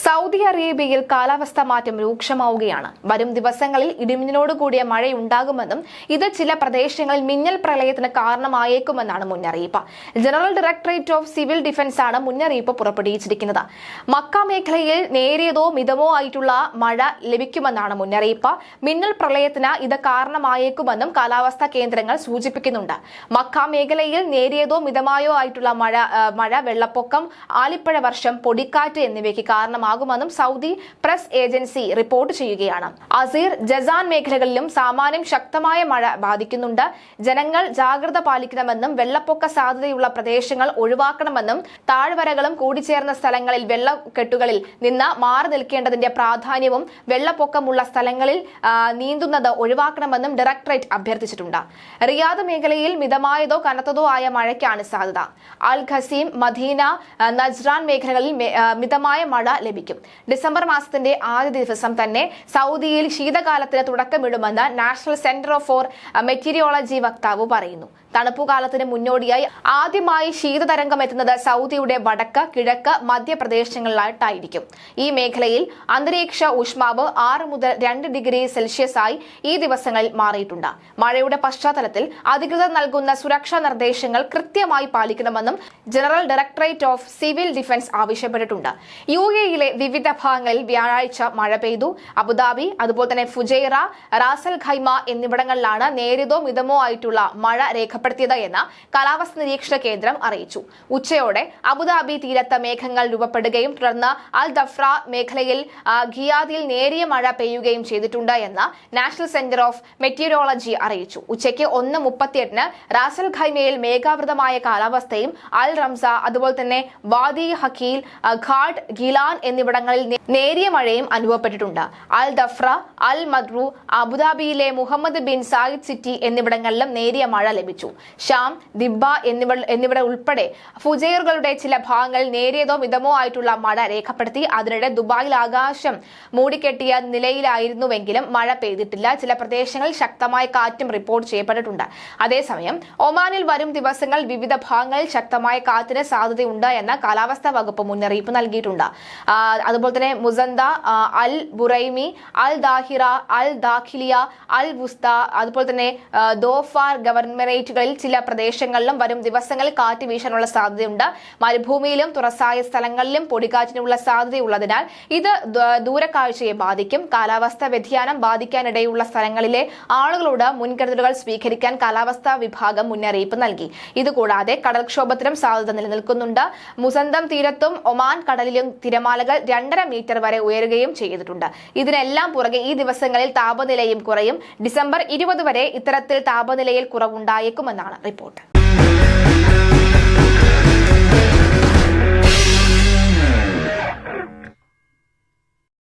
Saudi അറേബ്യയിൽ കാലാവസ്ഥ മാറ്റം രൂക്ഷമാവുകയാണ്. വരും ദിവസങ്ങളിൽ ഇടിമിന്നലോട് കൂടിയ മഴയുണ്ടാകുമെന്നും ഇത് ചില പ്രദേശങ്ങളിൽ മിന്നൽ പ്രളയത്തിന് കാരണമായേക്കുമെന്നാണ് മുന്നറിയിപ്പ്. General directorate of civil defence ആണ് മുന്നറിയിപ്പ് പുറപ്പെടുവിച്ചിരിക്കുന്നത്. മക്ക മേഖലയിൽ നേരിയതോ മിതമോ ആയിട്ടുള്ള മഴ ലഭിക്കുമെന്നാണ് മുന്നറിയിപ്പ്. മിന്നൽ പ്രളയത്തിന് ഇത് കാരണമായേക്കുമെന്നും കാലാവസ്ഥാ കേന്ദ്രങ്ങൾ സൂചിപ്പിക്കുന്നുണ്ട്. മക്ക മേഖലയിൽ നേരിയതോ മിതമായോ ആയിട്ടുള്ള മഴ മഴ വെള്ളപ്പൊക്കം ആലിപ്പഴ വർഷം പൊടിക്കാറ്റ് എന്നിവയ്ക്ക് കാരണമാകുമെന്നും സൗദി പ്രസ് ഏജൻസി റിപ്പോർട്ട് ചെയ്യുകയാണ്. അസീർ ജസാൻ മേഖലകളിലും സാമാന്യം ശക്തമായ മഴ ബാധിക്കുന്നുണ്ട്. ജനങ്ങൾ ജാഗ്രത പാലിക്കണമെന്നും വെള്ളപ്പൊക്ക സാധ്യതയുള്ള പ്രദേശങ്ങൾ ഒഴിവാക്കണമെന്നും താഴ്വരകളും കൂടിച്ചേർന്ന സ്ഥലങ്ങളിൽ വെള്ളക്കെട്ടുകളിൽ നിന്ന് മാറി നിൽക്കേണ്ടതിന്റെ പ്രാധാന്യവും വെള്ളപ്പൊക്കമുള്ള സ്ഥലങ്ങളിൽ നീന്തുന്നത് ഒഴിവാക്കണമെന്നും ഡയറക്ടറേറ്റ് അഭ്യർത്ഥിച്ചിട്ടുണ്ട്. റിയാദ് മേഖലയിൽ മിതമായതോ കനത്തതോ ആയ മഴയ്ക്കാണ് സാധ്യത. അൽ ഖസീം മദീന നജ്റാൻ മേഖലകളിൽ മിതമായ മഴ ഡിസംബർ മാസത്തിന്റെ ആദ്യ ദിവസം തന്നെ സൗദിയിൽ ശീതകാലത്തിന് തുടക്കമിടുമെന്ന് നാഷണൽ സെന്റർ ഫോർ മെറ്റീരിയോളജി വക്താവ് പറയുന്നു. തണുപ്പുകാലത്തിന് മുന്നോടിയായി ആദ്യമായി ശീതതരംഗം എത്തുന്നത് സൗദിയുടെ വടക്ക് കിഴക്ക് മധ്യപ്രദേശങ്ങളിലായിട്ടായിരിക്കും. ഈ മേഖലയിൽ അന്തരീക്ഷ ഊഷ്മാവ് ആറ് മുതൽ രണ്ട് ഡിഗ്രി സെൽഷ്യസ് ആയി ഈ ദിവസങ്ങളിൽ മാറിയിട്ടുണ്ട്. മഴയുടെ പശ്ചാത്തലത്തിൽ അധികൃതർ നൽകുന്ന സുരക്ഷാ നിർദ്ദേശങ്ങൾ കൃത്യമായി പാലിക്കണമെന്നും general directorate of civil defence ആവശ്യപ്പെട്ടിട്ടുണ്ട്. യു എയിലെ വിവിധ ഭാഗങ്ങളിൽ വ്യാഴാഴ്ച മഴ പെയ്തു. അബുദാബി അതുപോലെ തന്നെ ഫുജൈറ റാസൽ ഖൈമ എന്നിവിടങ്ങളിലാണ് നേരിതോ മിതമോ ആയിട്ടുള്ള മഴ രേഖപ്പെടുത്തിയത് എന്ന് കാലാവസ്ഥ നിരീക്ഷണ കേന്ദ്രം അറിയിച്ചു. ഉച്ചയോടെ അബുദാബി തീരത്ത് മേഘങ്ങൾ രൂപപ്പെടുകയും തുടർന്ന് അൽ ദഫ്ര മേഖലയിൽ ഖിയാദിൽ നേരിയ മഴ പെയ്യുകയും ചെയ്തിട്ടുണ്ട് എന്ന് നാഷണൽ സെന്റർ ഓഫ് മെറ്റീരിയോളജി അറിയിച്ചു. ഉച്ചയ്ക്ക് ഒന്ന് മുപ്പത്തിയെട്ടിന് റാസൽ ഖൈമയിൽ മേഘാവൃതമായ കാലാവസ്ഥയും അൽ റംസ അതുപോലെ തന്നെ വാദി ഹക്കീൽ ഖാഡ് ഗിലാൻ എന്നിവിടങ്ങളിൽ നേരിയ മഴയും അനുഭവപ്പെട്ടിട്ടുണ്ട്. അൽ ദഫ്ര അൽ മദ്രു അബുദാബിയിലെ മുഹമ്മദ് ബിൻ സായിദ് സിറ്റി എന്നിവിടങ്ങളിലും നേരിയ മഴ ലഭിച്ചു. ഷാം ദിബ്ബ എന്നിവ എന്നിവിട ഉൾപ്പെടെ ഫുജൈറുകളുടെ ചില ഭാഗങ്ങളിൽ നേരിയതോ മിതമോ ആയിട്ടുള്ള മഴ രേഖപ്പെടുത്തി. അതിനിടെ ദുബായിൽ ആകാശം മൂടിക്കെട്ടിയ നിലയിലായിരുന്നുവെങ്കിലും മഴ പെയ്തിട്ടില്ല. ചില പ്രദേശങ്ങളിൽ ശക്തമായ കാറ്റും റിപ്പോർട്ട് ചെയ്യപ്പെട്ടിട്ടുണ്ട്. അതേസമയം ഒമാനിൽ വരും ദിവസങ്ങൾ വിവിധ ഭാഗങ്ങളിൽ ശക്തമായ കാറ്റിന് സാധ്യതയുണ്ട് എന്ന കാലാവസ്ഥാ വകുപ്പ് മുന്നറിയിപ്പ് നൽകിയിട്ടുണ്ട്. അതുപോലെ തന്നെ Musandam Al Buraimi Al Dhahirah Al Dakhiliyah Al Wusta അതുപോലെ തന്നെ ദോഫാർ ഗവർണറേറ്റുകളിൽ ചില പ്രദേശങ്ങളിലും വരും ദിവസങ്ങളിൽ കാറ്റ് വീശാനുള്ള സാധ്യതയുണ്ട്. മരുഭൂമിയിലും തുറസായ സ്ഥലങ്ങളിലും പൊടിക്കാറ്റിനുള്ള സാധ്യതയുള്ളതിനാൽ ഇത് ദൂരക്കാഴ്ചയെ ബാധിക്കും. കാലാവസ്ഥാ വ്യതിയാനം ബാധിക്കാനിടയുള്ള സ്ഥലങ്ങളിലെ ആളുകളോട് മുൻകരുതലുകൾ സ്വീകരിക്കാൻ കാലാവസ്ഥാ വിഭാഗം മുന്നറിയിപ്പ് നൽകി. ഇതുകൂടാതെ കടൽക്ഷോഭത്തിനും സാധ്യത നിലനിൽക്കുന്നുണ്ട്. മുസന്തം തീരത്തും ഒമാൻ കടലിലും തിരമാലകൾ രണ്ടര മീറ്റർ വരെ ഉയരുകയും ചെയ്തിട്ടുണ്ട്. ഇതിനെല്ലാം പുറകെ ഈ ദിവസങ്ങളിൽ താപനിലയും കുറയും. ഡിസംബർ ഇരുപത് വരെ ഇത്തരത്തിൽ താപനിലയിൽ കുറവുണ്ടായേക്കുമെന്നാണ് റിപ്പോർട്ട്.